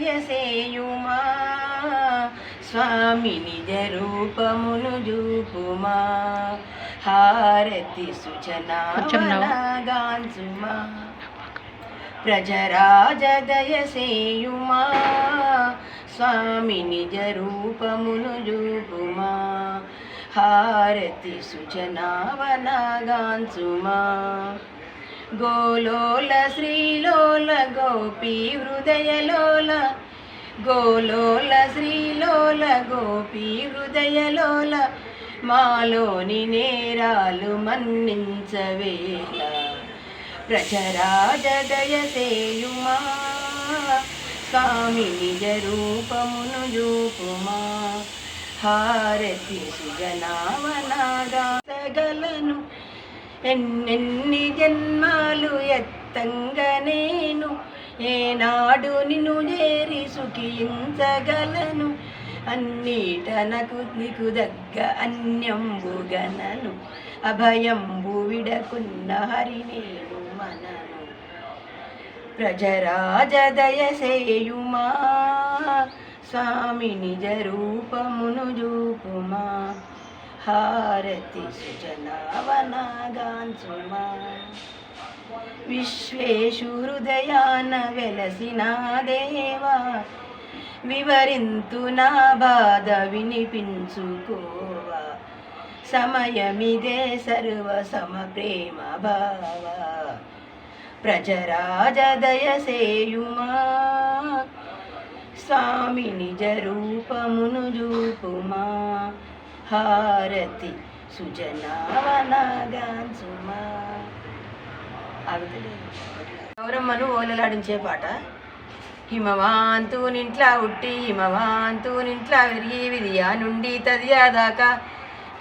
దయసేయుమా స్వామి నిజ రూపమును చూపుమా హారతి సుచనాగాంచుమా ప్రజరాజ దయసేయుమా స్వామి నిజ రూపమును చూపుమా హారతి సుచనావనగాంచుమా గోలోల శ్రీలోల గోపీ హృదయలోల గోలోల శ్రీలోల గోపీ హృదయలోల మాలోని నేరాలు మన్నించవేళ. ప్రచరాజదయసేయుమా స్వామి నిజ రూపమును చూపుమా? హారతి సుజనావనాగా సగలను ఎన్నెన్ని జన్మాలు ఎత్తంగా నేను ఏనాడు నిన్ను చేరి సుఖించగలను. అన్నిటనకు నీకు దగ్గ అన్యంబుగనను. అభయంబు విడకున్న హరి నేను మనను. ప్రజరాజదయ సేయుమా స్వామి నిజ రూపమును చూపుమా? హారతి సుజనావనాగాంచుమా విశ్వేషు హృదయాన వెలసిన దేవా వివరింతు నా బాధ వినిపించుకోవా సమయమిదే సర్వ సమ ప్రేమ భావ ప్రజరాజ దయసేయుమా స్వామి నిజ రూపమును చూపుమా హారతి సుజనావనాగాంచుమా గౌరమ్మను ఓలలాడించే పాట. హిమవాంతు నింట్లా ఉట్టి హిమవాంతు నింట్లా విరిగి విదియా నుండి తదియా దాకా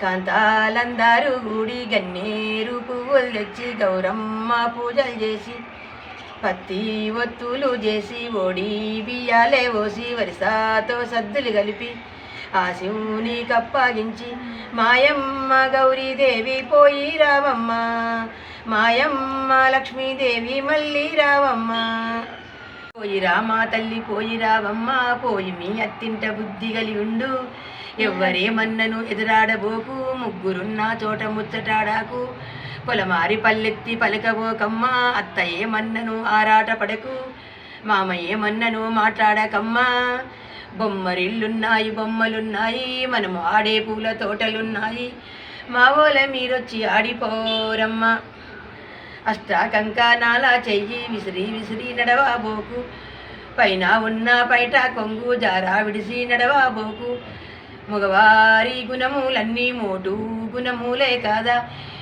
కాంతాలందారు గూడి గన్నేరు పువ్వులు తెచ్చి గౌరమ్మ పూజలు చేసి పత్తి ఒత్తులు చేసి ఓడి బియ్యాలే పోసి వరిసాతో సద్దులు కలిపి ఆ శివుని కప్పగించి మాయమ్మ గౌరీదేవి పోయి రావమ్మ మాయమ్మ లక్ష్మీదేవి మళ్ళీ రావమ్మ. పోయి రామా తల్లి పోయి రావమ్మ పోయి మీ అత్తింట బుద్ధి కలిగి ఉండు. ఎవ్వరేమన్నను ఎదురాడబోకు ముగ్గురున్న చోట ముచ్చటాడాకు. పొలమారి పల్లెత్తి పలకబోకమ్మా అత్త ఏమన్నను ఆరాట పడకు మామ ఏమన్నను మాట్లాడకమ్మా. బొమ్మరిల్లున్నాయి బొమ్మలున్నాయి మనము ఆడే పూల తోటలున్నాయి. మా ఓల మీరొచ్చి ఆడిపోరమ్మా. నాలా చెయ్యి విసిరి విసిరి నడవాబోకు పైన ఉన్న పైట కొంగు జారా విడిసి నడవాబోకు మగవారి గుణములన్నీ మోటు గుణములే కాదా?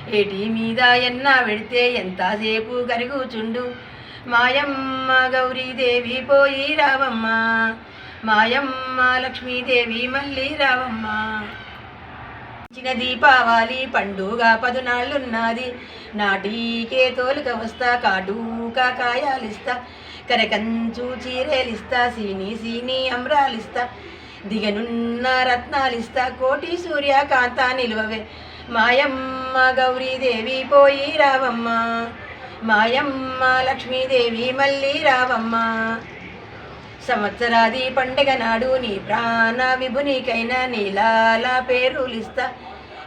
ఏటి మీద ఎన్న పెడితే ఎంతసేపు కరుగుచుండు మాయమ్మ గౌరీదేవి పోయి రావమ్మ. మాయమ్మ లక్ష్మీదేవి మళ్ళీ రావమ్మ చిన్న దీపావళి పండుగ పదునాళ్ళున్నది. నాటికే తోలుక వస్తా కాడూక కాయాలిస్తా. కరకంచు చీరేలిస్తా సీని సీని అమ్రాలిస్తా దిగనున్న రత్నాలిస్తా కోటి సూర్యకాంత నిలువవే. మాయమ్మ గౌరీదేవి పోయి రావమ్మ. మాయమ్మ లక్ష్మీదేవి మళ్ళీ రావమ్మ సంవత్సరాది పండగ నాడు నీ ప్రాణ విభునికైనా నీలాల పేరులిస్తా.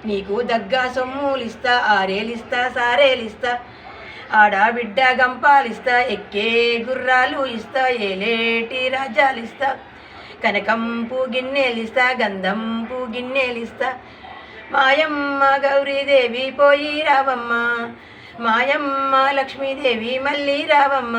నీకు దగ్గ సొమ్ములిస్తా ఆరేలిస్తా సారేలిస్తా. ఆడబిడ్డ గంపాలిస్తా ఎక్కే గుర్రాలు ఇస్తా ఏలేటి రాజాలిస్తా. కనకంపు గిన్నెలిస్తా గంధంపు గిన్నెలిస్తా. మాయమ్మ గౌరీదేవి పోయి రావమ్మ. మాయమ్మ లక్ష్మీదేవి మళ్ళీ రావమ్మ.